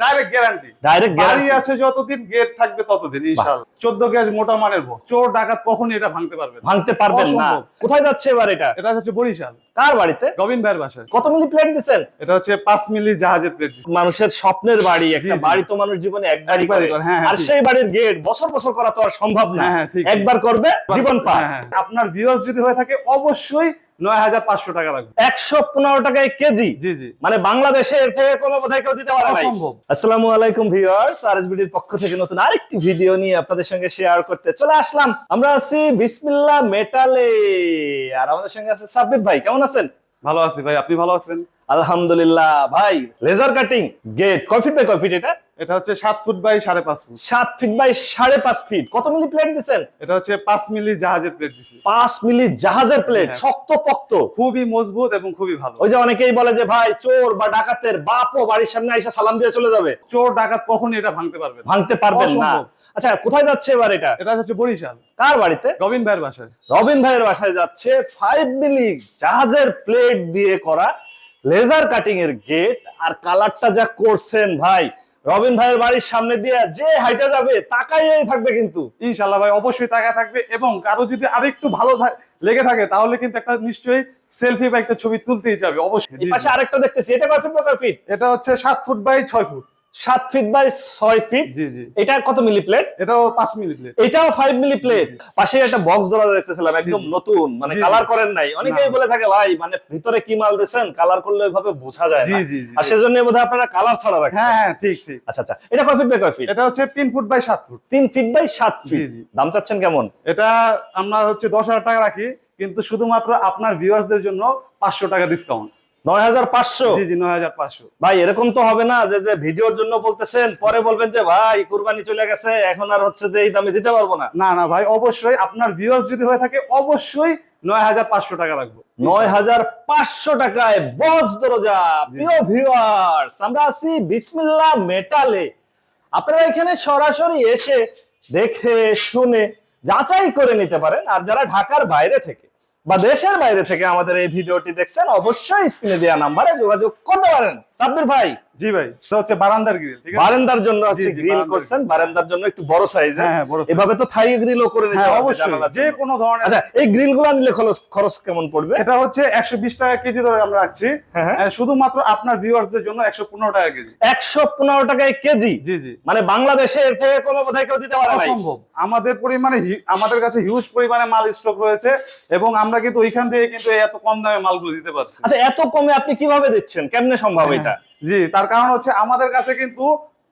Direct guarantee direct গাড়ি আছে যতদিন গেট থাকবে ততদিন ইনশাআল্লাহ। 14 গেজ মোটা মানের বক্স চোর ডাকাত কখনই এটা ভাঙতে পারবে ভাঙতে পারবেন না। কোথায় যাচ্ছে এবার এটা? এটা হচ্ছে বরিশাল। কার বাড়িতে? রবিন ভাইয়ের বাসায়। কত মিলি প্লেট দিচ্ছেন এটা হচ্ছে 5 মিলি জাহাজের প্লেট মানুষের স্বপ্নের বাড়ি একটা বাড়ি তো মানুষ জীবনে একবারই করে। হ্যাঁ, হ্যাঁ, আর সেই বাড়ির গেট বছর বছর করা তো আর সম্ভব না। হ্যাঁ। একবার করবে জীবন পার। হ্যাঁ। আপনার ভিউয়ার্স যদি হয়ে থাকে অবশ্যই 9500 টাকা লাগবে। একশো পনেরো টাকায় কেজি। জি জি। মানে বাংলাদেশে এর থেকে কমে বোধহয় কেউ দিতে পারে অসম্ভব। আসসালামু আলাইকুম ভিউয়ার্স আরএসবিডির পক্ষ থেকে নতুন আরেকটি ভিডিও নিয়ে আপনাদের সঙ্গে শেয়ার করতে। চলে আসলাম। আমরা আছি বিসমিল্লাহ মেটালে। আর আমাদের সঙ্গে আছে সাব্বির ভাই। কেমন আছেন? ভালো আছি ভাই। আপনি ভালো আছেন? আলহামদুলিল্লাহ। ভাই লেজার কাটিং গেট কয় ফিট বাই কয় ফিট এটা? এটা হচ্ছে 7 ফুট বাই 5.5 ফুট সাত ফিট বাই সাড়ে পাঁচ ফিট কত মিলি প্লেট দিচ্ছেন এটা হচ্ছে 5 মিলি জাহাজের প্লেট দিছি। পাঁচ মিলি জাহাজের প্লেট হ্যাঁ। শক্ত পক্ত খুবই মজবুত এবং খুবই ভালো। ওই যে অনেকেই বলে যে ভাই চোর বা ডাকাতের বাপ বাপও বাড়ির সামনে এসে সালাম দিয়ে চলে যাবে। চোর ডাকাত কখনই এটা ভাঙতে পারবে ভাঙতে পারবে না। আচ্ছা কোথায় যাচ্ছে এবার এটা? এটা হচ্ছে বরিশাল। কার বাড়িতে? রবিন ভাইয়ের বাসায়। রবিন ভাইয়ের বাসায় যাচ্ছে ফাইভ মিলি জাহাজের প্লেট দিয়ে করা লেজার কাটিং এর গেট আর কালারটা যা করছেন ভাই রবিন ভাইয়ের বাড়ির সামনে দিয়ে যে হাইটা যাবে তাকাইয়েই থাকবে কিন্তু। ইনশাল্লাহ ভাই অবশ্যই টাকা থাকবে এবং কারও যদি আরেকটু ভালো লেগে থাকে তাহলে কিন্তু একটা নিশ্চয়ই সেলফি বা একটা ছবি তুলতেই যাবে অবশ্যই। পাশে আরেকটা দেখতেছি এটা কয় ফিট বা কয় ফিট এটা হচ্ছে সাত ফুট বাই ছয় ফুট সাত ফিট বাই ছয় ফিট জি জি। এটা কত মিলি প্লেট এটাও পাঁচ মিনিট প্লেট এটাও ফাইভ মিলি প্লেট পাশে একটা বক্স ধরা দেখতেছিলাম একদম নতুন মানে। কালার করেন নাই। অনেকেই বলে থাকে ভাই মানে ভিতরে কি মাল দিয়েছেন? কালার করলে ওইভাবে বোঝা যায় জি জি জি। আর সেজন্য বোধহয় আপনারা কালার ছাড়া রাখছেন। হ্যাঁ হ্যাঁ ঠিক ঠিক। আচ্ছা আচ্ছা। এটা কয় ফিট বাই কয় ফিট এটা হচ্ছে তিন ফুট বাই সাত ফুট তিন ফিট বাই সাত ফিট। দাম চাচ্ছেন কেমন? এটা আমরা হচ্ছে দশ হাজার টাকা রাখি কিন্তু শুধুমাত্র আপনার ভিউয়ার্সদের জন্য পাঁচশো টাকা ডিসকাউন্ট নয় হাজার পাঁচশো? জি জি নয় হাজার পাঁচশো। ভাই এরকম তো হবে না যে যে ভিডিওর জন্য বলতেছেন পরে বলবেন যে ভাই কুরবানি চলে গেছে এখন আর হচ্ছে যে এই দামে দিতে পারব না। না না ভাই অবশ্যই আপনার ভিউয়ার্স যদি হয়ে থাকে অবশ্যই নয় হাজার পাঁচশো টাকা রাখব। নয় হাজার পাঁচশো টাকায় বক্স দরজা প্রিয় ভিউয়ার্স আমরা আছি বিসমিল্লাহ মেটালে। আপনারা এখানে সরাসরি এসে দেখে শুনে যাচাই করে নিতে পারেন। আর যারা ঢাকার বাইরে থেকে বা দেশের বাইরে থেকে আমাদের এই ভিডিওটি দেখছেন, অবশ্যই স্ক্রিনে দেওয়া নাম্বারে যোগাযোগ করতে পারেন। সাব্বির ভাই জি ভাই এটা হচ্ছে বারান্দার গ্রিল ঠিক আছে? বারান্দার জন্য জি, গ্রিল করছেন বারান্দার জন্য একটু বড় হ্যাঁ, হ্যাঁ, বড় এভাবে তো থাই গ্রিলও করে নিতে হ্যাঁ অবশ্যই যে কোনো ধরনের আচ্ছা এই গ্রিলগুলো নিলে খরচ খরচ কেমন পড়বে? এটা হচ্ছে একশো বিশ টাকা কেজি ধরে আমরা রাখছি। শুধুমাত্র আপনার ভিউয়ার্সদের জন্য একশো পনেরো টাকা কেজি। একশো পনেরো টাকায় কেজি? জি জি। মানে বাংলাদেশে এর থেকে কমে বোধহয় কেউ দিতে পারে অসম্ভব। আমাদের পরিমাণে আমাদের কাছে হিউজ পরিমাণে মাল স্টক রয়েছে এবং আমরা কিন্তু ওইখান থেকে কিন্তু এত কম দামে মালগুলো দিতে পারছি। আচ্ছা এত কমে আপনি কীভাবে দিচ্ছেন? কেমনে সম্ভব। এটা? জি তার কারণ হচ্ছে আমাদের কাছে কিন্তু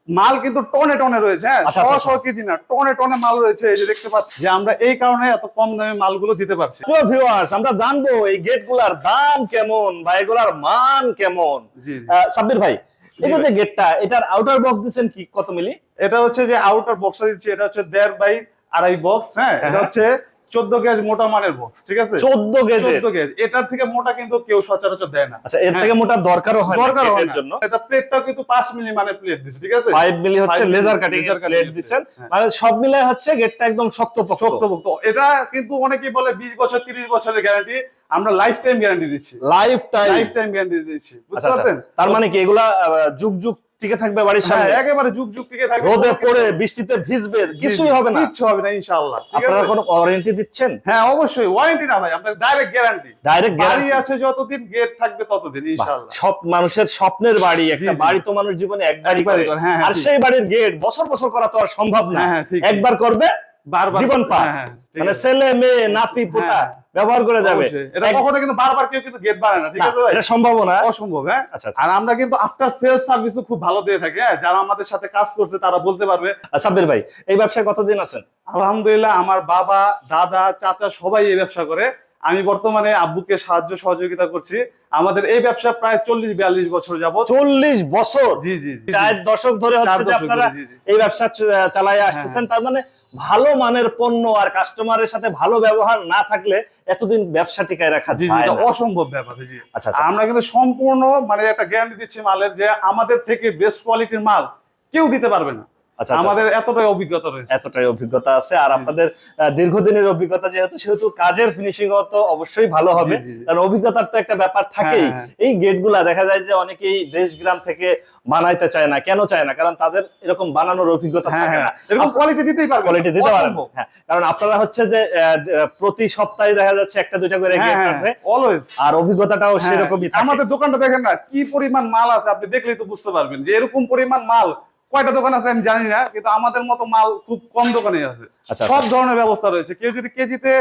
মাল কিন্তু টনে টনে রয়েছে হ্যাঁ আচ্ছা, শহ আচ্ছা, শহ কেজি না টনে টনে মাল রয়েছে এই যে দেখতে পাচ্ছি যে আমরা এই কারণে এত কম দামে মালগুলো দিতে পারছি। প্রিয় ভিউয়ার্স আমরা জানব এই গেটগুলার দাম কেমন বা এগুলার মান কেমন। জি সাব্বির ভাই এই যে গেটটা এটার আউটার বক্স দিচ্ছেন কি কত মিলি? এটা হচ্ছে যে আউটার বক্সটা দিচ্ছি এটা হচ্ছে দেড় বাই আড়াই বক্স হ্যাঁ এটা। হচ্ছে চোদ্দ গেজ মোটা মানের বক্স ঠিক আছে? চোদ্দ গেজের চোদ্দ গেজ এটার থেকে মোটা কিন্তু কেউ সচরাচর দেয় না। আচ্ছা এর থেকে মোটা দরকারও হয় দরকার হয় জন্য। এটা প্লেটটাও কিন্তু পাঁচ মিলি মানে প্লেট দিচ্ছে ঠিক আছে? ফাইভ মিলি হচ্ছে লেজার কাটিং প্লেট দিচ্ছেন হ্যাঁ। মানে সব মিলাই হচ্ছে গেটটা একদম শক্ত শক্ত এটা কিন্তু অনেকেই বলে বিশ বছর তিরিশ বছরের গ্যারান্টি আমরা লাইফ টাইম গ্যারান্টি দিচ্ছি। Life time life time guarantee দিচ্ছি। বুঝতে আচ্ছা, আচ্ছা। পারছেন? তার মানে কি এগুলা যুগ যুগ টিকে থাকবে বাড়ির হ্যাঁ সামনে। একেবারে যুগ যুগ টিকে থাকবে। রোদে পড়ে বৃষ্টিতে ভিজবে কিছুই হবে না। কিচ্ছু হবে না ইনশাআল্লাহ। আপনারা কোনো ওয়ারেন্টি দিচ্ছেন? হ্যাঁ অবশ্যই। ওয়ারেন্টি না ভাই আপনার ডাইরেক্ট গ্যারান্টি ডাইরেক্ট বাড়ি আছে যতদিন গেট থাকবে ততদিন ইনশাআল্লাহ। সব মানুষের স্বপ্নের বাড়ি একটা বাড়ি তো মানুষ জীবনে একবারই করে। হ্যাঁ, হ্যাঁ, আর সেই বাড়ির গেট বছর বছর করা তো আর সম্ভব না। একবার করবে বারবার জীবন হ্যাঁ, মানে ছেলে মেয়ে নাতি পোতা। ব্যবহার করা যাবে। এটা কখনো কিন্তু বারবার কেউ কিন্তু গেট বাড়ায় না ঠিক আছে ভাই? এটা সম্ভব না। অসম্ভব হ্যাঁ? আচ্ছা আচ্ছা। আর আমরা কিন্তু আফটার সেলস সার্ভিসও খুব ভালো দিয়ে থাকি হ্যাঁ? যারা আমাদের সাথে কাজ করছে তারা বলতে পারবে। আর সাব্বির ভাই এই ব্যবসায় কতদিন আছেন? আলহামদুলিল্লাহ আমার বাবা দাদা চাচা সবাই এই ব্যবসা করে। আমি বর্তমানে আব্বুকে সাহায্য সহযোগিতা করছি। আমাদের এই ব্যবসা প্রায় চল্লিশ বিয়াল্লিশ বছর যাবত চল্লিশ বছর? জি জি চার দশক ধরে হচ্ছে যে আপনারা। এই ব্যবসা চ- চালায় আসতেছেন। তার মানে ভালো মানের পণ্য আর কাস্টমারের সাথে ভালো ব্যবহার না থাকলে এতদিন ব্যবসা টিকায় রাখা যায় অসম্ভব ব্যাপার জি। আচ্ছা আচ্ছা। আমরা কিন্তু সম্পূর্ণ মানে একটা গ্যারান্টি দিচ্ছি মালের যে আমাদের থেকে বেস্ট কোয়ালিটির মাল কেউ দিতে পারবে না। আচ্ছা, আচ্ছা, আমাদের এতটাই অভিজ্ঞতা রয়েছে। এতটাই অভিজ্ঞতা আছে। আর আপনাদের দীর্ঘদিনের অভিজ্ঞতা যেহেতু সেহেতু কাজের ফিনিশিং তো অবশ্যই ভালো হবে। কারণ অভিজ্ঞতার তো একটা ব্যাপার থাকেই। হ্যাঁ, হ্যাঁ। এই গেটগুলা দেখা যায় যে অনেকেই দেশ গ্রাম থেকে বানাইতে চায় না। কেন চায় না? কারণ তাদের এরকম বানানোর অভিজ্ঞতা হ্যাঁ থাকে হ্যাঁ। না। এরকম কোয়ালিটি দিতেই পারবে কোয়ালিটি দিতে অসম্ভব। হ্যাঁ কারণ আপনারা হচ্ছে যে প্রতি সপ্তাহে দেখা যাচ্ছে একটা দুইটা করে হ্যাঁ গেট হ্যাঁ কাটবে। অলওয়েজ আর অভিজ্ঞতাটাও সেরকমই আমাদের দোকানটা দেখেন না কি পরিমাণ মাল আছে আপনি দেখলেই তো বুঝতে পারবেন যে এরকম পরিমাণ মাল কয়টা দোকান আছে আমি জানি না কিন্তু আমাদের মতো মাল খুব কম দোকানে আছে। আচ্ছা, সব ধরনের ব্যবস্থা রয়েছে। কেউ যদি কেজিতে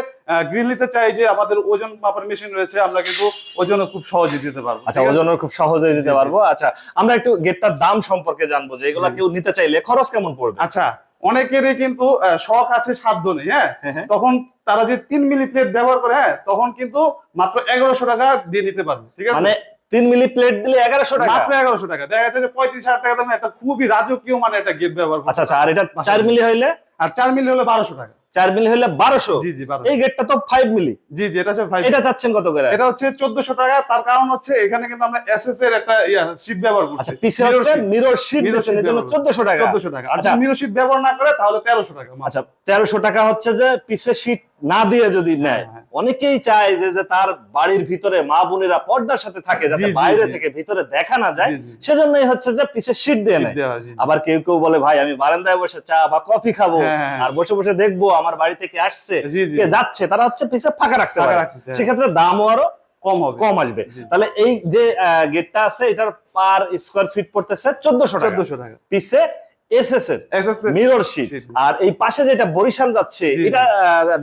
গ্রিল নিতে চায় যে আমাদের ওজন মাপার মেশিন রয়েছে আমরা কিন্তু ওজনও খুব সহজে দিতে পারব আচ্ছা? ওজনের খুব সহজেই দিতে। পারব। আচ্ছা আমরা একটু গেটটার দাম সম্পর্কে জানব যে এগুলা কেউ নিতে চাইলে খরচ কেমন পড়বে? আচ্ছা অনেকেরই কিন্তু শখ আছে সাধ্য নেই হ্যাঁ? হ্যাঁ, হ্যাঁ। তখন তারা যে তিন মিলি প্লেট ব্যবহার করে হ্যাঁ তখন কিন্তু মাত্র এগারোশো টাকা দিয়ে নিতে পারবে ঠিক আছে? মানে তিন মিলি প্লেট দিলে এগারোশো টাকা। মাত্র এগারোশো টাকা। দেখা যাচ্ছে পঁয়ত্রিশ হাজার টাকা দামে একটা খুবই রাজকীয় মানে একটা গেট ব্যবহার আচ্ছা আচ্ছা আর এটা চার মিলি হইলে? আর চার মিলি হলে বারোশো টাকা। চার মিলি হইলে বারোশো? জি জি এই গেটটা তো ফাইভ মিলি। জি জি এটা হচ্ছে এটা চাচ্ছেন কত করে? এটা হচ্ছে চোদ্দশো টাকা। তার কারণ হচ্ছে এখানে কিন্তু আমরা এস এস এর একটা শীট ব্যবহার করছি। আচ্ছা পিছে হচ্ছে মিরর শিট জন্য চোদ্দশো টাকা। চোদ্দশো টাকা। আচ্ছা। আচ্ছা মিরো শীট ব্যবহার না করে তাহলে তেরোশো টাকা। আচ্ছা তেরোশো টাকা হচ্ছে যে পিছে শীট না দিয়ে যদি নেয় হ্যাঁ। অনেকেই চায় যে যে তার বাড়ির ভিতরে মা বোনেরা পর্দার সাথে থাকে যাতে বাইরে থেকে ভিতরে দেখা না যায়। সেজন্যই হচ্ছে যে পিছে শীট দিয়ে নেয়। আবার কেউ কেউ বলে ভাই আমি বারান্দায় বসে চা বা কফি খাব হ্যাঁ, হ্যাঁ। আর বসে বসে দেখব আমার বাড়ি থেকে আসছে। কে যাচ্ছে। তারা হচ্ছে পিছে ফাঁকা রাখতে পারে। সেক্ষেত্রে দামও আরও কম হবে। কম আসবে। তাহলে এই যে গেটটা আছে এটার পার স্কোয়ার ফিট পড়তেছে চোদ্দশো চোদ্দশো টাকা। পিছে এসএস এর এস এস মিরর শীট আর এই পাশে যেটা বরিশাল যাচ্ছে। এটা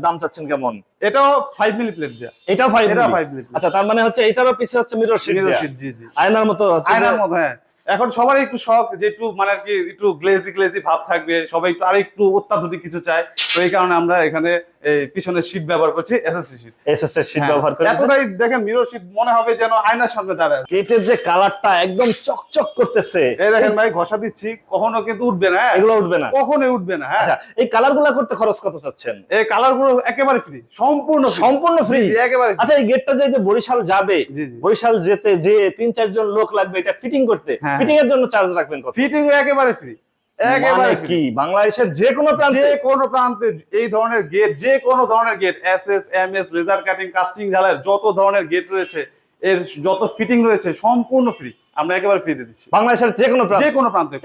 দাম চাচ্ছেন কেমন? এটাও 5 মিলি প্লেট দেওয়া এটাও 5 এটা 5 মিলি। আচ্ছা তার মানে হচ্ছে এটারও পিছে হচ্ছে মিরর শীট মিরর শীট জি জি। আয়নার মতো হচ্ছে আয়নার মতো হ্যাঁ। এখন সবারই একটু শখ যে একটু মানে আর কি একটু গ্লেজি গ্লেজি ভাব থাকবে সবাই একটু আরেকটু অত্যাধুনিক কিছু চায়। তো এই কারণে আমরা এখানে এই পিছনের শীট ব্যবহার করছি এসএসসি শীট এসএস এর শিট ব্যবহার করে এতটাই দেখেন মিরর শীট মনে হবে যেন আয়নার সামনে দাঁড়ায় গেটের যে কালারটা একদম চকচক করতেছে। এই দেখেন ভাই ঘষা দিচ্ছি কখনো কিন্তু উঠবে না হ্যাঁ? এগুলো উঠবে না। কখনোই উঠবে না হ্যাঁ। আচ্ছা এই কালারগুলা করতে খরচ কত চাচ্ছেন? এই কালারগুলো একেবারে ফ্রি সম্পূর্ণ সম্পূর্ণ ফ্রি একেবারে আচ্ছা এই গেটটা যে বরিশাল যাবে। বরিশাল যেতে যে তিন চারজন লোক লাগবে এটা ফিটিং করতে। হ্যাঁ, ফিটিং এর জন্য চার্জ রাখবেন কত? ফিটিং একেবারে ফ্রি একেবারে মানে কি? বাংলাদেশের যে কোনো প্রান্তে যে কোনো প্রান্তে এই ধরনের গেট যে কোনো ধরনের gate S S M S laser cutting casting ঢালাই যত ধরনের গেট রয়েছে এর যত ফিটিং রয়েছে সম্পূর্ণ ফ্রি আমরা একেবারে ফ্রি দিয়ে দিচ্ছি। বাংলাদেশের যে কোনো প্রান্তে। যে কোনো প্রান্তে।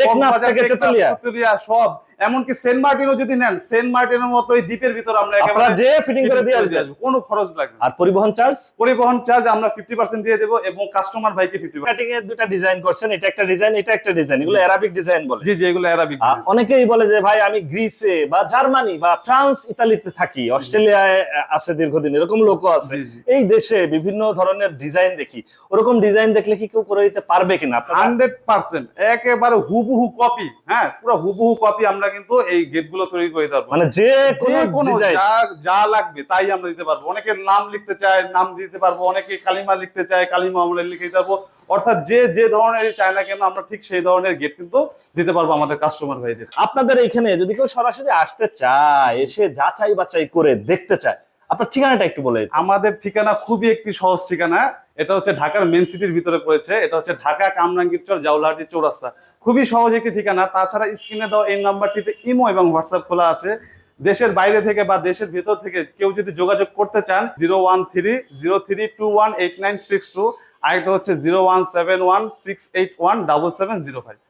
সব। এমনকি সেন্ট মার্টিনও যদি নেন সেন্ট মার্টিনের মতো এই দ্বীপের ভিতর আমরা আপনারা যে ফিটিং করে দিয়ে আসবেন কোনো খরচ লাগবে আর পরিবহন চার্জ পরিবহন চার্জ আমরা ফিফটি পার্সেন্ট দিয়ে দেবো এবং কাস্টমার ভাইকে ফিফটি কাটিং এর দুটা ডিজাইন করছেন এটা একটা ডিজাইন এটা একটা ডিজাইন এগুলো অ্যারাবিক ডিজাইন বলে। জি জি এগুলো অ্যারাবিক অনেকেই বলে যে ভাই আমি গ্রিসে বা জার্মানি বা ফ্রান্স ইতালিতে থাকি অস্ট্রেলিয়ায় আছে দীর্ঘদিন এরকম লোকও আছে। এই দেশে বিভিন্ন ধরনের ডিজাইন দেখি। ওরকম ডিজাইন দেখলে কি কেউ করে দিতে পারবে কিনা? আপনারা হান্ড্রেড পার্সেন্ট একেবারে হুবহু কপি হ্যাঁ পুরো হুবহু কপি আমরা কিন্তু এই গেটগুলো তৈরি করে দিতে মানে যে কোনো যা লাগবে তাই আমরা দিতে পারব। অনেকে নাম লিখতে চায় নাম দিতে পারব। অনেকে কালিমা লিখতে চায় কালিমা আমরা লিখে দিতে পারব। অর্থাৎ যে যে ধরনের চায় না কেন আমরা ঠিক সেই ধরনের গেট কিন্তু দিতে পারব আমাদের কাস্টমার ভাইদের। আপনাদের এখানে যদি কেউ সরাসরি আসতে চায় এসে যাচাই বাছাই করে দেখতে চায় আপনার ঠিকানাটা একটু বলে আমাদের ঠিকানা খুবই একটি সহজ ঠিকানা। এটা হচ্ছে ঢাকার মেন সিটির ভিতরে পড়েছে। এটা হচ্ছে ঢাকা কামরাঙ্গীর চর, জাউলাহাটি চৌরাস্তা। খুবই সহজ একটি ঠিকানা। তাছাড়া স্ক্রিনে দেওয়া এই নাম্বারটিতে ইমো এবং হোয়াটসঅ্যাপ খোলা আছে। দেশের বাইরে থেকে বা দেশের ভেতর থেকে কেউ যদি যোগাযোগ করতে চান zero one three zero three two one eight nine six two আরেকটা হচ্ছে zero one seven one six eight one double seven zero five